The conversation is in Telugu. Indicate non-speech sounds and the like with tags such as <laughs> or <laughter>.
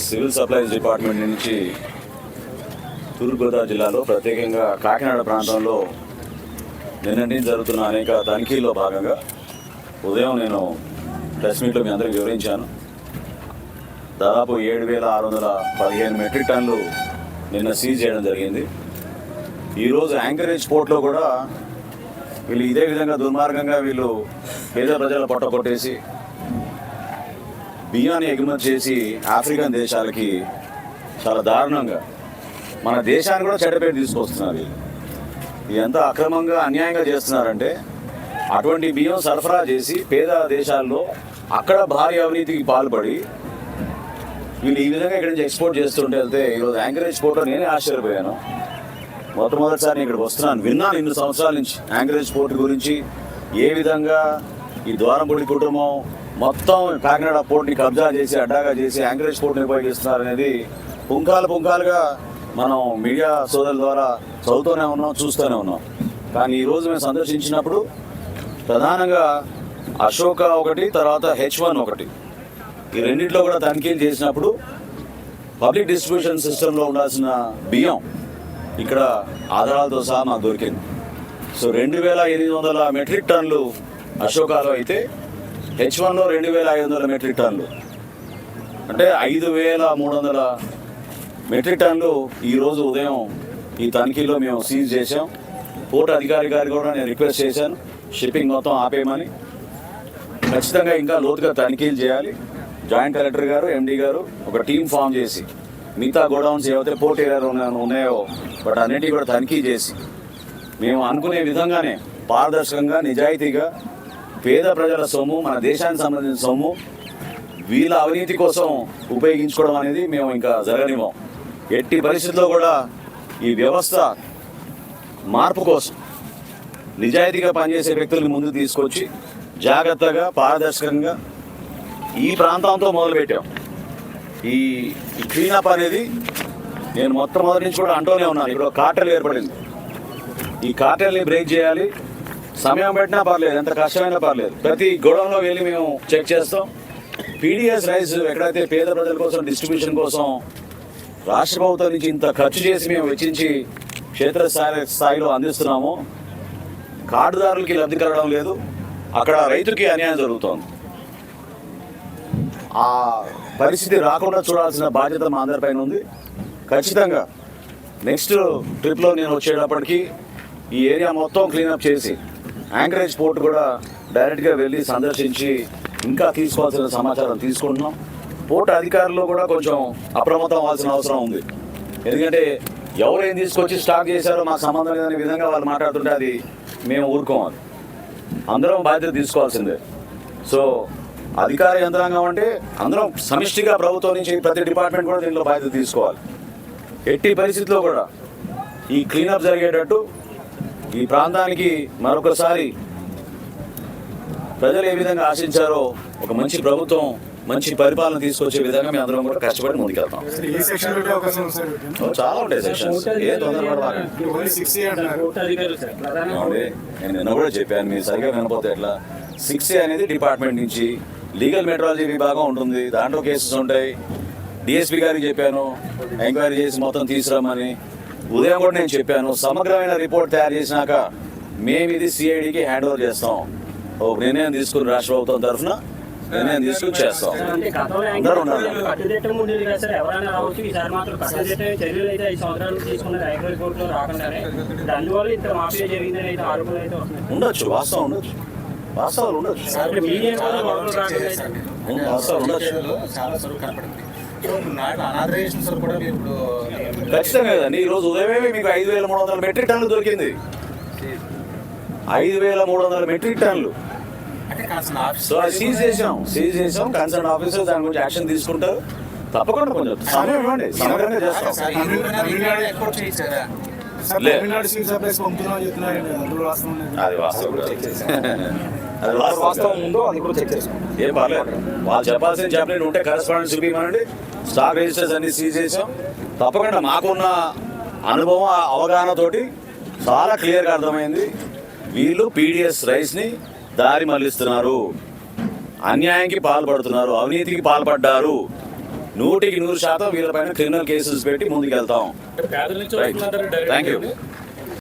సివిల్ సప్లైస్ డిపార్ట్మెంట్ నుంచి తూర్పుగోదావరి జిల్లాలో ప్రత్యేకంగా కాకినాడ ప్రాంతంలో నిన్నటి జరుగుతున్న అనేక తనిఖీల్లో భాగంగా ఉదయం నేను ప్రెస్ మీట్లో మీ అందరికీ వివరించాను. దాదాపు ఏడు వేల ఆరు వందల పదిహేను మెట్రిక్ టన్నులు నిన్న సీజ్ చేయడం జరిగింది. ఈరోజు యాంకరేజ్ పోర్ట్లో కూడా వీళ్ళు ఇదే విధంగా దుర్మార్గంగా వీళ్ళు పేద ప్రజల పొట్ట కొట్టేసి బియ్యాన్ని ఎగుమతి చేసి ఆఫ్రికన్ దేశాలకి చాలా దారుణంగా మన దేశాన్ని కూడా చెడ్డపేట తీసుకొస్తున్నారు వీళ్ళు. ఇది ఎంత అక్రమంగా అన్యాయంగా చేస్తున్నారంటే అటువంటి బియ్యం సరఫరా చేసి పేద దేశాల్లో అక్కడ భారీ అవినీతికి పాల్పడి వీళ్ళు ఈ విధంగా ఇక్కడి నుంచి ఎక్స్పోర్ట్ చేస్తుంటే వెళ్తే ఈరోజు యాంకరేజ్ పోర్ట్లో నేనే ఆశ్చర్యపోయాను. మొట్టమొదటిసారి నేను ఇక్కడికి వస్తున్నాను విన్నాను ఇన్ని సంవత్సరాల నుంచి యాంకరేజ్ పోర్ట్ గురించి ఏ విధంగా ఈ ద్వారంపూడి కుటుంబం మొత్తం కాకినాడ పోర్ట్ని కబ్జా చేసి అడ్డాగా చేసి యాంకరేజ్ పోర్ట్ని ఉపయోగిస్తున్నారు అనేది పుంకాలు పుంకాలుగా మనం మీడియా సోదరుల ద్వారా చదువుతూనే ఉన్నాం చూస్తూనే ఉన్నాం. కానీ ఈరోజు మేము సందర్శించినప్పుడు ప్రధానంగా అశోక ఒకటి తర్వాత హెచ్ వన్ ఒకటి. ఈ రెండింటిలో కూడా తనిఖీలు చేసినప్పుడు పబ్లిక్ డిస్ట్రిబ్యూషన్ సిస్టంలో ఉండాల్సిన బియ్యం ఇక్కడ ఆధారాలతో సహా మాకు దొరికింది. సో రెండు వేల ఎనిమిది వందల మెట్రిక్ టన్నులు అశోకాలో అయితే హెచ్ వన్లో రెండు వేల ఐదు వందల మెట్రిక్ టన్లు అంటే ఐదు వేల మూడు వందల మెట్రిక్ టన్లు ఈరోజు ఉదయం ఈ తనిఖీలో మేము సీజ్ చేసాం పోర్ట్ అధికారి గారు కూడా నేను రిక్వెస్ట్ చేశాను. షిప్పింగ్ మొత్తం ఆపేయమని. ఖచ్చితంగా ఇంకా లోతుగా తనిఖీలు చేయాలి. జాయింట్ కలెక్టర్ గారు ఎండి గారు ఒక టీం ఫామ్ చేసి మిగతా గోడౌన్స్ ఏవైతే పోర్ట్ ఏరియాలో ఉన్నాయో బట్ అన్నిటికీ కూడా తనిఖీ చేసి మేము అనుకునే విధంగానే పారదర్శకంగా నిజాయితీగా పేద ప్రజల సొమ్ము మన దేశానికి సంబంధించిన సొమ్ము వీళ్ళ అవినీతి కోసం ఉపయోగించుకోవడం అనేది మేము ఇంకా జరగనివ్వం. ఎట్టి పరిస్థితుల్లో కూడా ఈ వ్యవస్థ మార్పు కోసం నిజాయితీగా పనిచేసే వ్యక్తులను ముందు తీసుకొచ్చి జాగ్రత్తగా పారదర్శకంగా ఈ ప్రాంతంతో మొదలుపెట్టాం. ఈ ఈ క్లీనప్ అనేది నేను మొట్టమొదటి నుంచి కూడా అంటూనే ఉన్నాను. ఇప్పుడు కార్టెల్ ఏర్పడింది. ఈ కార్టెల్ని బ్రేక్ చేయాలి. సమయం పెట్టినా పర్లేదు ఎంత కష్టమైనా పర్లేదు. ప్రతి గొడవలో వెళ్ళి మేము చెక్ చేస్తాం. పీడిఎస్ రైస్ ఎక్కడైతే పేద ప్రజల కోసం డిస్ట్రిబ్యూషన్ కోసం రాష్ట్ర ప్రభుత్వం నుంచి ఇంత ఖర్చు చేసి మేము వెచ్చించి క్షేత్రస్థాయి స్థాయిలో అందిస్తున్నామో కార్డుదారులకి లబ్ధి కలగడం లేదు. అక్కడ రైతుకి అన్యాయం జరుగుతోంది. ఆ పరిస్థితి రాకుండా చూడాల్సిన బాధ్యత మా అందరిపైన ఉంది. ఖచ్చితంగా నెక్స్ట్ ట్రిప్లో నేను వచ్చేటప్పటికి ఈ ఏరియా మొత్తం క్లీనప్ చేసి యాంకరేజ్ పోర్ట్ కూడా డైరెక్ట్గా వెళ్ళి సందర్శించి ఇంకా తీసుకోవాల్సిన సమాచారం తీసుకుంటున్నాం. పోర్ట్ అధికారులు కూడా కొంచెం అప్రమత్తం అవ్వాల్సిన అవసరం ఉంది. ఎందుకంటే ఎవరు ఏం తీసుకొచ్చి స్టాక్ చేశారో మాకు సంబంధం లేదనే విధంగా వాళ్ళు మాట్లాడుతుంటే అది మేము ఊరుకోవాలి. అందరం బాధ్యత తీసుకోవాల్సిందే. సో అధికార యంత్రాంగం అంటే అందరం సమిష్టిగా ప్రభుత్వం నుంచి ప్రతి డిపార్ట్మెంట్ కూడా దీనిలో బాధ్యత తీసుకోవాలి. ఎట్టి పరిస్థితుల్లో కూడా ఈ క్లీనప్ జరిగేటట్టు ఈ ప్రాంతానికి మరొకసారి ప్రజలు ఏ విధంగా ఆశించారో ఒక మంచి ప్రభుత్వం మంచి పరిపాలన తీసుకొచ్చే విధంగా మేము అందరం కూడా కష్టపడి ముందుకెళ్తాం. చాలా ఉంటాయి సెక్షన్స్. ఏ ఏమండి? నేను నిన్న కూడా చెప్పాను మీరు సరిగా వినపోతే ఎట్లా? సిక్స్ అనేది డిపార్ట్మెంట్ నుంచి లీగల్ మెట్రాలజీ విభాగం ఉంటుంది. దాంట్లో కేసెస్ ఉంటాయి. డిఎస్పీ గారికి చెప్పాను ఎంక్వైరీ చేసి మొత్తం తీసుకురమ్మని. ఉదయం కూడా నేను చెప్పాను సమగ్రమైన రిపోర్ట్ తయారు చేసినాక మేము ఇది సిఐడికి హ్యాండ్ ఓవర్ చేస్తాం. ఒక నిర్ణయం తీసుకుని రాష్ట్ర ప్రభుత్వం తరఫున నిర్ణయం తీసుకుని చేస్తాం. అందరూ ఉండొచ్చు వాస్తవం ఉండొచ్చు. వాస్తవాలు ఉండొచ్చు. వాస్తవాలు ఉండొచ్చు. ఖచ్చితంగా కదండి. ఈ రోజు ఉదయమే మీకు ఐదు వేల మూడు వందల మెట్రిక్ టన్నులు దొరికింది. ఐదు వేల మూడు వందల మెట్రిక్ టన్నులు. సో అది సీజ్ చేసాం సీజ్ చేసాం కన్సర్న్ ఆఫీసర్ దాని గురించి యాక్షన్ తీసుకుంటారు. తప్పకుండా కొంచెం సమయం ఇవ్వండి. సమగ్రంగా చేస్తాం. అది వాస్తవం. <laughs> అది వాస్తవం. ఉందో అది కూడా చెక్ చేసుకోండి ఏం పర్లేదు. వాళ్ళు చెప్పాల్సిన చెప్పలేని ఉంటే కరెస్పాండెన్స్ చూపించమనండి స్టాక్ రిజిస్టర్స్ అన్ని సీజ్ చేసాం. తప్పకుండా మాకున్న అనుభవం అవగాహనతోటి చాలా క్లియర్గా అర్థమైంది. వీళ్ళు పీడిఎస్ రైస్ని దారి మళ్ళిస్తున్నారు అన్యాయానికి పాల్పడుతున్నారు అవినీతికి పాల్పడ్డారు. నూటికి నూరు శాతం వీళ్ళపైన క్రిమినల్ కేసెస్ పెట్టి ముందుకు వెళ్తాం పేదల నుంచి రైట్ వస్తుందంటారు థ్యాంక్ యూ